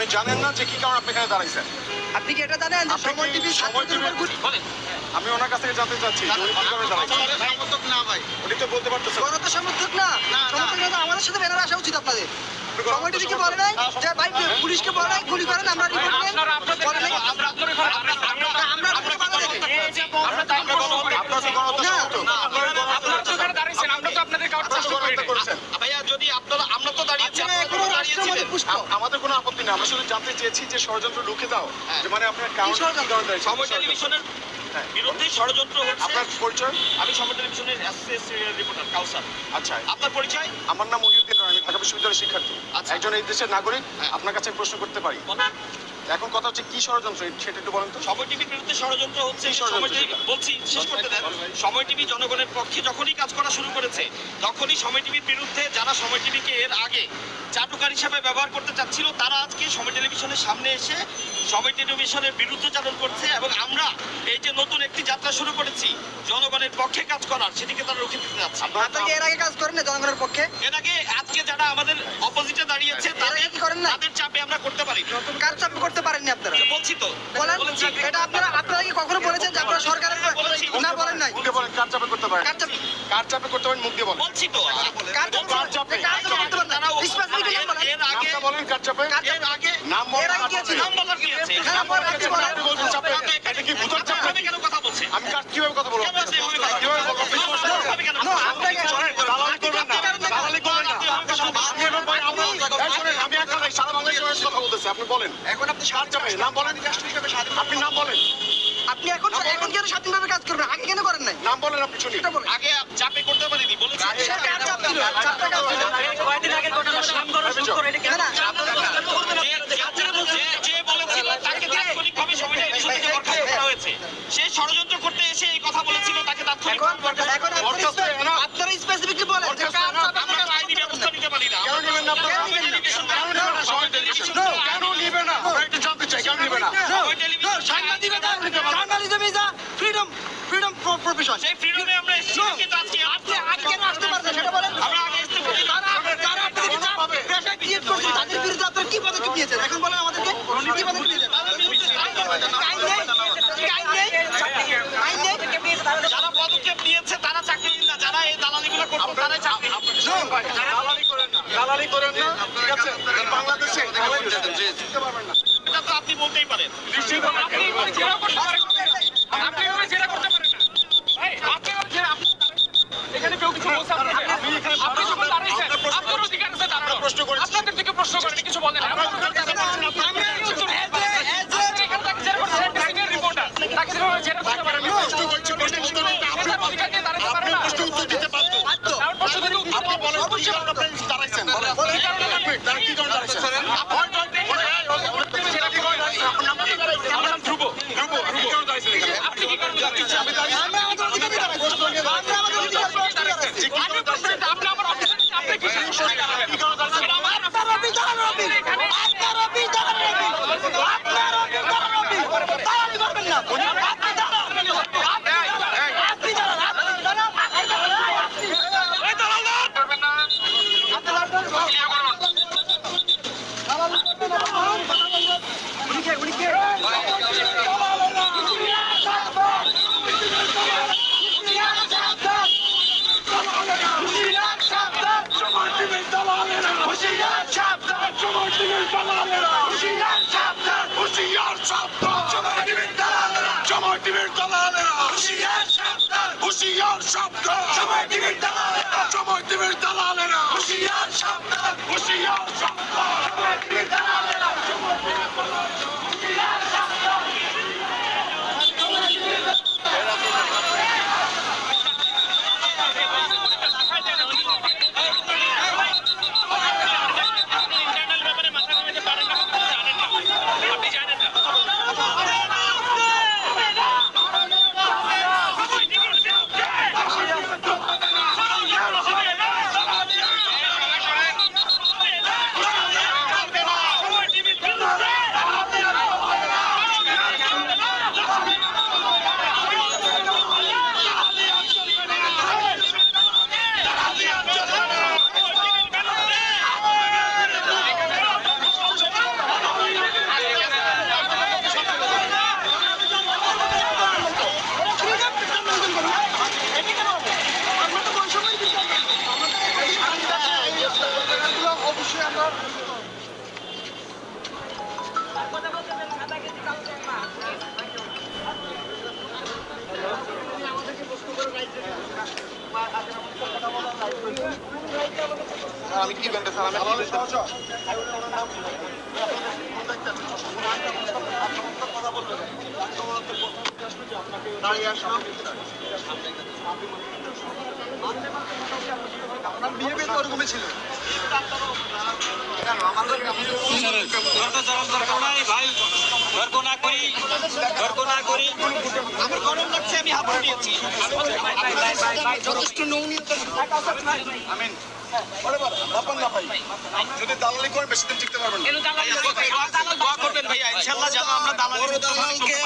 আপনি জানেন না যে কি কারণে আপনি এখানে দাঁড়াইছেন? আপনি কি এটা জানেন যে সময় টিভি সময় টিভি- আমি ওনার কাছ থেকে জানতে চাচ্ছি উনি কি কারণে দাঁড়াইছেন? সমর্থক না ভাই। উনি তো বলতে পারতেছেন। গণত সমর্থক না। সমর্থক না আমাদের সাথে আসা উচিত আপনাদের। সময়? বলে নাই যে ভাই পুলিশকে বলে নাই গুলি করেন আমরা রিপোর্ট আপনারা তো এখানে দাঁড়িয়েছেন আমরা তো আপনাদের কাউকে আপনার তো প্রশ্ন করি গণতন্ত্র করেছেন ভাইয়া যদি আপনারা আমরা তো দাঁড়িয়েছি আমাদের কোনো আপত্তি নেই। আমরা শুধু জানতে চেয়েছি যে ষড়যন্ত্র রুখে দাও। হ্যাঁ। মানে আপনার ষড়যন্ত্র? সময় টেলিভিশনের হ্যাঁ। বিরুদ্ধে ষড়যন্ত্র হচ্ছে আপনার পরিচয়? আমি সময় টেলিভিশনের অ্যাসোসিয়েট রিপোর্টার কাউসার। আচ্ছা। আপনার পরিচয়? আমার নাম মহিউদ্দিন আমি ঢাকা বিশ্ববিদ্যালয়ের শিক্ষার্থী। আচ্ছা। একজন এই দেশের নাগরিক। হ্যাঁ। আপনার কাছে প্রশ্ন করতে পারি। এখন কথা হচ্ছে কি ষড়যন্ত্র? সেটা একটু বলেন তো। সময় টিভির বিরুদ্ধে ষড়যন্ত্র হচ্ছে বলছি শেষ করতে দেন। সময় টিভি জনগণের পক্ষে যখনই কাজ করা শুরু করেছে তখনই সময় টিভির বিরুদ্ধে যারা সময় টিভিকে এর আগে চাটুকার হিসাবে ব্যবহার করতে চাচ্ছিল তারা আজকে সময় টেলিভিশনের সামনে এসে সময় টেলিভিশনের বিরুদ্ধে বিরুদ্ধচারণ করছে এবং আমরা এই যে নতুন একটি যাত্রা শুরু করেছি। জনগণের পক্ষে কাজ করার সেটিকে তারা রুখে দিতে যাচ্ছে। আপনারা এর আগে কাজ করেন না জনগণের পক্ষে? এর আগে আজকে যারা আমাদের অপোজিটে দাঁড়িয়েছে তাদের কি করেন না? তাদের চাপে আমরা করতে পারি। কার চাপ করতে পারেননি আপনারা? বলছি তো বলেন। এটা আপনারা আপনারা কি কখনো বলেছেন যে আপনারা সরকারের না বলেন নাই। মুখে বলেন কার চাপে করতে পারেন? কার চাপ? কার চাপে করতে পারেন? মুখ দিয়ে বলেন। বলছি তো কার চাপ কার চাপে? কার চাপ করতে পারেন? না স্পেসিফিক বলেন। এর আগে বলেন কার চাপে? এর আগে নাম বলেন? নাম বলার কি আছে হ্যাঁ, বলেন, আপনি বলেন। আপনি বলছেন চাপে এটা কি ভূতের চাপ আমি কেন কথা বলছি আমি কার কীভাবে কথা বলব কেন আপনি এভাবে কথা কীভাবে বলব বলছেন? আমি কেন No, আপনাকে দালালি করবেন না দালালি করবেন না আপনি এখন বলেন, আমরা- এই শোনেন, আমি একটা এই সারা বাংলাদেশের মানুষের কথা বলতেছি আপনি বলেন। এখন আপনি চাপে নাম বলেন আপনি নাম বলেন। আপনি এখন এখন কেন স্বাধীনভাবে কাজ করবেন? আগে কেন করেন নাই? নাম বলেন আপনি শুনি। এটা বলেন। আগে চাপে করতে পারিনি বলেছি। সে কার চাপ ছিল চাপটা কার ছিল কয়েকদিন আগের ঘটনা নাম করা শুরু করে এটা না, না, যে- যে- যে বলেছিল তাকে তাৎক্ষণিকভাবে সবাই এডিশন থেকে বরখাস্ত করা হয়েছে। সে ষড়যন্ত্র করতে এসে এই কথা বলেছিল তাকে তাৎক্ষণিক। আপনারা স্পেসিফিকলি বলেন যে আমরা আইনি ব্যবস্থা নিতে পারি না কেন নেবেন না আপনারা? কেন নেবেন না? কেন নেবেন না সবাই টেলিভিশন? No. কেন নিবে না আমরা একটু জানতে চাই কেন নিবে না সময় টেলিভিশন সাংবাদিকতা journalism is a freedom freedom profession. সেই ফ্রিডমে আমরা এসেছি কিন্তু আজকে আপনি আজ কেন আসতে সেটা বলেন। আমরা আগে আসতে পারি। না। তারা তারা আপনাদেরকে চাপ প্রেশার ক্রিয়েট করছে তাদের বিরুদ্ধে আপনারা কি পদক্ষেপ নিয়েছেন? এখন বলেন আমাদেরকে কি পদক্ষেপ নিয়েছেন? যারা পদক্ষেপ নিয়েছে তারা চাকরি না। যারা এই দালালিগুলো করতো তারাই চাকরি দালালি করেন না। দালালি করেন না। ঠিক আছে? বাংলাদেশে জিততে পারবেন না এটা তো আপনি বলতেই পারেন। নিশ্চয়ই। আপনি এভাবে জেরা করতে পারেন না। আপনি এভাবে জেরা করতে পারেন না এই, আপনি এভাবে জেরা- আপনি দাঁড়ান। এখানে কেউ কিছু বলছে আপনাকে? আপনি যখন দাঁড়িয়েছেন, আপনার অধিকার আছে দাঁড়ানোর। প্রশ্ন করেছি। আপনাদের থেকে প্রশ্ন করেনি কিছু বলেন না। আপনার উত্তর দেন। আপনি এই উত্তর দেন। আপনি এখানে তাকে জেরা করছেন, একটা senior reporter। তাকে যেভাবে জেরা করতে পারেন না। প্রশ্ন করছি প্রশ্ন উত্তর দিতে আপনার অধিকার দিয়ে দাঁড়াতে পারেন আপনি না। প্রশ্ন উত্তর দিতে বাধ্য তার প্রশ্ন থেকে উত্তর আপনি দেন। বলেন কি কারণে আপনি দাঁড়াইছেন বলেন কি কারণে আপনি তারা কি কারণে দাঁড়াইছেন আপনার নাম কি? আমার নাম ধ্রুব। ধ্রুব, আপনি কি কারণে দাঁড়াইছেন এখানে? আপনি কি কারণে দাঁড়িয়েছেন? আমি দাঁড়িয়েছি। আমরা আমাদের অধিকার দিয়ে দাঁড়াচ্ছি। আমরা আমাদের অধিকার দিয়ে দাঁড়াচ্ছি। যে কি আমি কারণে বলছি, দাঁড়াইছেন? আপনি আমার অফিসে আছেন, আপনি কি কারণে দাঁড়াবেন? কি কারণে দাঁড়াইছেন? আপনার অফিস দাঁড়ানো অফিস। আপনার অফিস দাঁড়ানো অফিস। আপনার অফিস দাঁড়ানো অফিস। দাঁড়ানি করবেন না। আপনি দাঁড়ান। আপনি দাঁড়ান। আপনি দাঁড়ান। আপনি দাঁড়ান। এই দালালরা! করবেন না। আপনি দাঁড়ান। ক্লিয়ার করুন। উনি কে? উনি কে? হুশিয়ার শব্দ সময় টিভির দালালেরা সময় টিভির দালালেরা হুশিয়ার শব্দ হুশিয়ার শব্দ আমি কি ব্যাংকে স্যার আমি আপনার বিহেভিয়ার ওরকমই ছিল গরম লাগছে আমি হাঁপুড়ে নিয়েছি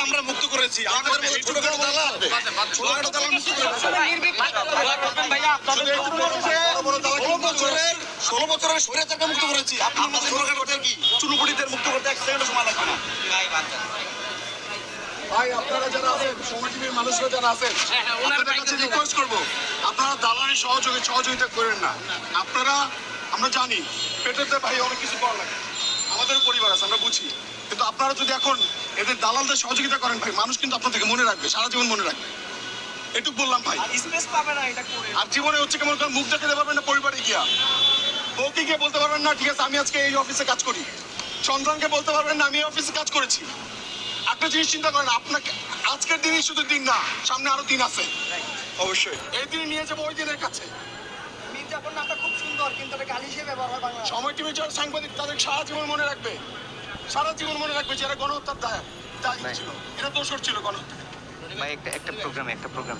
আমরা মুক্ত করেছি ছোটখাটো ছোটখাটো মুক্ত করেছি ষোলো বছরের বছরের মুক্ত করেছি। আপনার মতো ছোটখাটোদের কি? চুনুপুটিদের মুক্ত করতে এক না ভাই আপনারা যারা আছেন সমাজজীবীর মানুষরা যারা আছেন আপনাদের কাছে রিকোয়েস্ট করব আপনারা দালালি সহযোগী সহযোগিতা করেন না। আপনারা আমরা জানি পেটেতে ভাই অনেক কিছু করা লাগে। আমাদের পরিবার আছে আমরা বুঝি। কিন্তু আপনারা যদি এখন এদের দালালদের সহযোগিতা করেন ভাই মানুষ কিন্তু আপনাদেরকে মনে রাখবে সারা জীবন মনে রাখবে। এটুকু বললাম ভাই। স্পেস পাবে না এটা করে। আর জীবনে হচ্ছে কেমন করে মুখ দেখাতে পারবেন না পরিবারে গিয়া। বউকে গিয়ে বলতে পারবেন না ঠিক আছে আমি আজকে এই অফিসে কাজ করি। সন্তানকে বলতে পারবেন না আমি এই অফিসে কাজ করেছি। একটা জিনিস চিন্তা করেন আপনাকে আজকের দিনই শুধু দিন না সামনে আরও দিন আছে। অবশ্যই। এই দিন নিয়ে যাব ওই দিনের কাছে। মির্জাপুর নামটা খুব সুন্দর কিন্তু এটা গালি হিসেবে ব্যবহার হয় সময় টিভি যারা সাংবাদিক তাদের সারা জীবন মনে রাখবে। সারা জীবন মনে রাখবে যারা গণহত্যার দায় দায়ী ছিল। এটা দোষর ছিল গণহত্যা ভাই একটা একটা প্রোগ্রামে একটা প্রোগ্রাম।